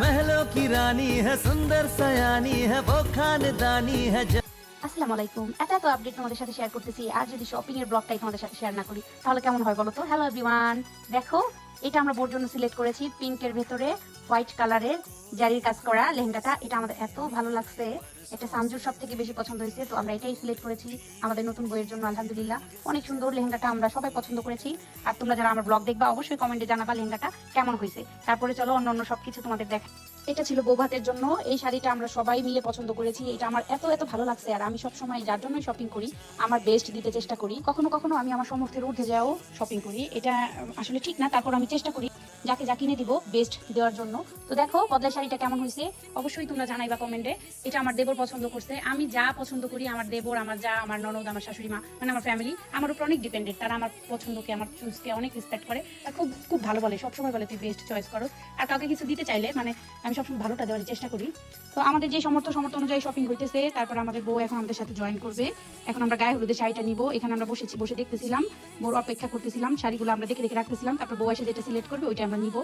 महलों की रानी है सुंदर सयानी है वो खानदानी है ज... আসসালামু আলাইকুম এত এত আপডেট তোমাদের সাথে শেয়ার করতেছি আর যদি শপিং এর ব্লগটাই তোমাদের সাথে শেয়ার না করি তাহলে কেমন হয় বলো তো হ্যালো এভরিওয়ান দেখো এটা আমরা বোর জন্য সিলেক্ট করেছি পিঙ্কের ভেতরে হোয়াইট কালারের জারির কাজ করা লেহেঙ্গাটা। এটা আমাদের এত ভালো লাগছে। এটা সানজুর সব থেকে বেশি পছন্দ হয়েছে, তো আমরা এটাই সিলেক্ট করেছি আমাদের নতুন বইয়ের জন্য, আলহামদুলিল্লাহ। অনেক সুন্দর লেহেঙ্গাটা আমরা সবাই পছন্দ করেছি। আর তোমরা যারা আমার ব্লগ দেখবা, অবশ্যই কমেন্টে জানাবা লেহেঙ্গাটা কেমন হয়েছে। তারপরে চলো অন্য অন্য সবকিছু তোমাদের দেখ। এটা ছিল বৌভাতের জন্য। এই শাড়িটা আমরা সবাই মিলে পছন্দ করেছি। এটা আমার এত এত ভালো লাগছে। আর আমি সব সময় যার জন্যই শপিং করি, আমার বেস্ট দিতে চেষ্টা করি। কখনো কখনো আমি আমার সমর্থের উঠে যাও শপিং করি। এটা আসলে ঠিক না। তারপর আমি চেষ্টা করি। যাকে যা কিনে দিব বেস্ট দেওয়ার জন্য। তো দেখো বদলাই শাড়িটা কেমন হয়েছে? অবশ্যই তোমরা জানাইবা কমেন্টে। এটা আমার দেবর পছন্দ করছে। আমি যা পছন্দ করি, আমার দেবর, আমার যা, আমার ননদ, আমার শাশুড়ি মা মানে আমার ফ্যামিলি আমার উপর অনেক ডিপেন্ডেন্ট তারা আমার পছন্দকে, আমার চুজকে অনেক রেসপেক্ট করে। আর খুব খুব ভালো বলে, সবসময় বলে, তুই বেস্ট চয়েস করো। আর কাউকে কিছু দিতে চাইলে মানে আমি সবসময় ভালোটা দেওয়ার চেষ্টা করি। তো আমাদের যে সমর্থ সমর্থ অনুযায়ী শপিং হইতেছে, তারপর আমাদের বউ এখন আমাদের সাথে জয়েন করবে। এখন আমরা গায়ে হলুদের শাড়িটা নিব। এখানে আমরা বসেছি, বসে দেখতেছিলাম। বউর অপেক্ষা করতেছিলাম। শাড়িগুলো আমরা দেখে দেখে রাখতেছিলাম। তারপর বউ এসে যেটা সিলেক্ট করবে, ওইটা আমরা নিব।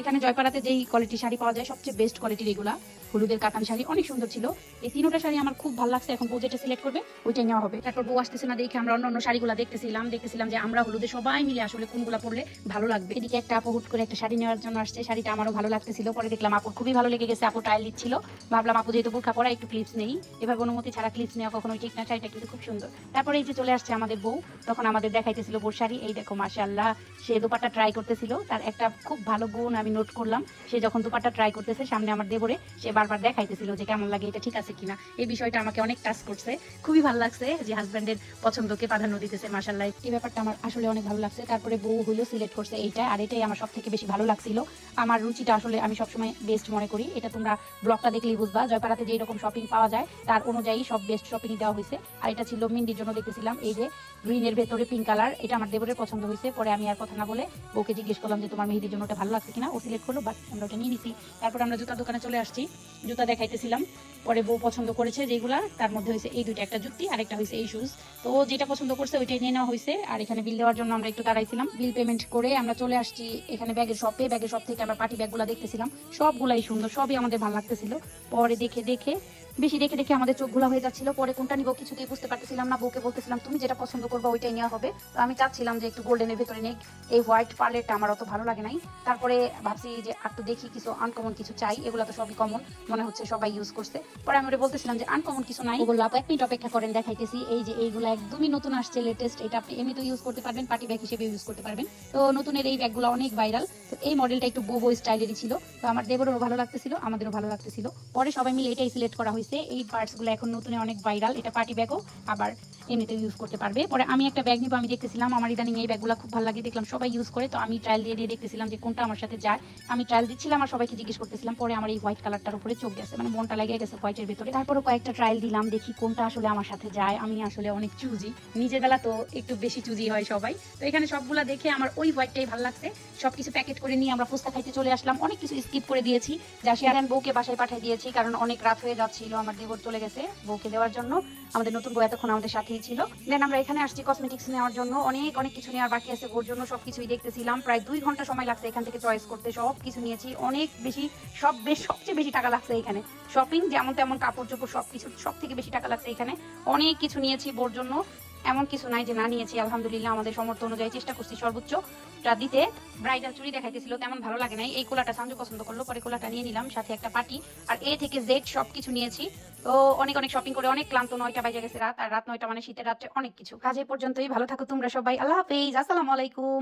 এখানে জয়পাড়াতে যেই কোয়ালিটির শাড়ি পাওয়া যায় সবচেয়ে বেস্ট কোয়ালিটির এগুলা হলুদের কাতান শাড়ি অনেক সুন্দর ছিল। এই তিনোটা শাড়ি আমার খুব ভালো লাগছে, এখন যেটা সিলেক্ট করবে, ওইটাই নেওয়া হবে। তারপর বউ আসতেছে না, দেখে আমরা অন্য অন্য শাড়িগুলো দেখতেছিলাম দেখতেছিলাম যে আমরা হলুদে সবাই মিলে আসলে কোনগুলা পরলে ভালো লাগবে। এদিকে একটা আপু হুট করে একটা শাড়ি নেওয়ার জন্য আসছে, শাড়িটা আমারও ভালো লাগতেছিল। পরে দেখলাম আপুর খুবই ভালো লেগে গেছে আপু ট্রায়াল দিচ্ছিল। ভাবলাম, আপু, যেহেতু বোরখা পরা একটু ক্লিপস নেই। এভাবে অনুমতি ছাড়া ক্লিপস নেওয়া কখনো ঠিক না, শাড়িটা কিন্তু খুব সুন্দর। তারপরে এই যে চলে আসছে আমাদের বউ, তখন আমাদের দেখাইতেছিল বোর শাড়ি। এই দেখো, মাশাআল্লাহ, সে দোপাট্টা ট্রাই করতেছিল। তার একটা খুব ভালো গুণ আমি নোট করলাম, সে যখন দোপাট্টা ট্রাই করতেছে সামনে আমার দেবরে, সে বারবার দেখাইতেছিল যে কেমন লাগে, এটা ঠিক আছে কিনা। এই বিষয়টা আমাকে অনেক টাচ করছে। খুবই ভালো লাগছে যে হাজব্যান্ডের পছন্দকে প্রাধান্য দিতেছে, মাশাআল্লাহ। এই ব্যাপারটা আমার আসলে অনেক ভালো লাগছে। তারপরে বউ হইল সিলেক্ট করছে এইটা, আর এটাই আমার সব থেকে বেশি ভালো লাগছিল। আমার রুচিটা আসলে আমি সবসময় বেস্ট মনে করি। এটা তোমরা ব্লগটা দেখলেই বুঝবা। জয়পাড়াতে যেই রকম শপিং পাওয়া যায়, তার অনুযায়ী সব বেস্ট শপিং দেওয়া হয়েছে। আর এটা ছিল মিন্দির জন্য দেখতেছিলাম, এই যে গ্রিনের ভেতরে পিঙ্ক কালার এটা আমার দেবরের পছন্দ হয়েছে। পরে আমি আর কথা না বলে বউকে জিজ্ঞেস করলাম যে তোমার মেহেদির জন্য ওটা ভালো লাগছে কিনা? ও সিলেক্ট করল বাট আমরা ওটা নিয়ে নিছি। তারপর আমরা জুতার দোকানে চলে আসছি। জুতা দেখাইতেছিলাম। পরে বউ পছন্দ করেছে যেগুলা, তার মধ্যে হয়েছে এই দুইটা একটা জুতি আর একটা হয়েছে এই শুজ তো ও যেটা পছন্দ করছে ওইটাই নিয়ে নেওয়া হয়েছে। আর এখানে বিল দেওয়ার জন্য আমরা একটু দাঁড়াইছিলাম। বিল পেমেন্ট করে আমরা চলে আসছি এখানে ব্যাগের শপে ব্যাগের শপ থেকে আমরা পার্টি ব্যাগগুলো দেখতেছিলাম। সবগুলাই সুন্দর, সবই আমাদের ভালো লাগতেছিল। পরে দেখে দেখে বেশি দেখে দেখে আমাদের চোখ ঘোলা হয়ে যাচ্ছিল। পরে কোনটা নিবো কিছুতেই বুঝতে পারতেছিলাম না, বউকে বলতেছিলাম, তুমি যেটা পছন্দ করবে ওইটাই নেওয়া হবে। তো আমি চাচ্ছিলাম যে একটু গোল্ডেনের ভেতরে নেই এই হোয়াইট পার্লেটটা আমার অত ভালো লাগে নাই। তারপরে ভাবছি যে আর তো দেখি কিছু আনকমন কিছু চাই। এগুলো তো সবই কমন মনে হচ্ছে সবাই ইউজ করছে। পরে আমি বলতেছিলাম যে আনকমন কিছু নাই। ওগুলো আপু এক মিনিট অপেক্ষা করেন, দেখাইতেছি। এই যে এইগুলো একদমই নতুন আসছে লেটেস্ট এটা আপনি এমনি তো ইউজ করতে পারবেন পার্টি ব্যাগ হিসেবে ইউজ করতে পারবেন। তো নতুনের এই ব্যাগগুলো অনেক ভাইরাল তো এই মডেলটা একটু বোবো স্টাইলেরই ছিল। তো আমার দেবরেরও ভালো লাগতেছিল, আমাদেরও ভালো লাগতেছিল। পরে সবাই মিলে এটাই সিলেক্ট করা হয়েছে। এই পার্টসগুলো এখন নতুনে অনেক ভাইরাল এটা পার্টি ব্যাগও আবার এমনিতে ইউজ করতে পারবে। পরে আমি একটা ব্যাগ নিবো, আমি দেখতেছিলাম আমার ইদানিং এই ব্যাগগুলো খুব ভালো লাগে, দেখলাম সবাই ইউজ করে। তো আমি ট্রায়াল দিয়ে দিয়ে দেখতেছিলাম যে কোনটা আমার সাথে যায়। আমি ট্রায়াল দিচ্ছিলাম আর সবাইকে জিজ্ঞেস করতেছিলাম, পরে আমার এই হোয়াইট কালারটার উপরে চোখ গেছে। মানে মনটা লেগে গেছে হোয়াইটের ভিতরে। তারপরে কয়েকটা ট্রায়াল দিলাম, দেখি কোনটা আসলে আমার সাথে যায়। আমি আসলে অনেক চুজি নিজের বেলা তো একটু বেশি চুজি হয় সবাই। তো এখানে সবগুলা দেখে আমার ওই হোয়াইটটাই ভালো লাগছে। সবকিছু প্যাকেট করে নিয়ে আমরা ফুচকা খাইতে চলে আসলাম। অনেক কিছু স্কিপ করে দিয়েছি। যা শেয়ার বউকে বাসায় পাঠিয়ে দিয়েছি, কারণ অনেক রাত হয়ে যাচ্ছিল। আমার দেবর চলে গেছে বউকে দেওয়ার জন্য। আমাদের নতুন বউ এতক্ষণ আমাদের সাথেই ছিল। দেন আমরা এখানে আসছি কসমেটিক্স নেওয়ার জন্য। অনেক অনেক কিছু নেওয়ার বাকি আছে ওর জন্য সব কিছুই দেখতেছিলাম। প্রায় দুই ঘণ্টা সময় লাগছে এখান থেকে চয়েস করতে সব কিছু নিয়েছি। অনেক বেশি, সব বেশ, সবচেয়ে বেশি টাকা লাগছে এখানে। শপিং যেমন তেমন কাপড় চোপড় সব কিছু সব থেকে বেশি টাকা লাগছে এখানে। অনেক কিছু নিয়েছি বোর জন্য। এমন কিছু নাই যে না নিয়েছি, আলহামদুলিল্লাহ আমাদের সমর্থ অনুযায়ী চেষ্টা করছি সর্বোচ্চ টা দিতে। ব্রাইডাল চুড়ি দেখাইতেছিল, তেমন ভালো লাগে নাই। এই কোলাটা সামজু পছন্দ করল, পরে কোলাটা নিয়ে নিলাম, সাথে একটা পার্টি আর এ থেকে জেড সব কিছু নিয়েছি। তো অনেক অনেক শপিং করে অনেক ক্লান্ত নয়টা বাজে গেছে রাত, আর রাত নয়টা মানে শীতের রাত্রে অনেক কিছু। কাজে পর্যন্তই, ভালো থাকো তোমরা সবাই। আল্লাহ হাফেজ, আসসালামু আলাইকুম।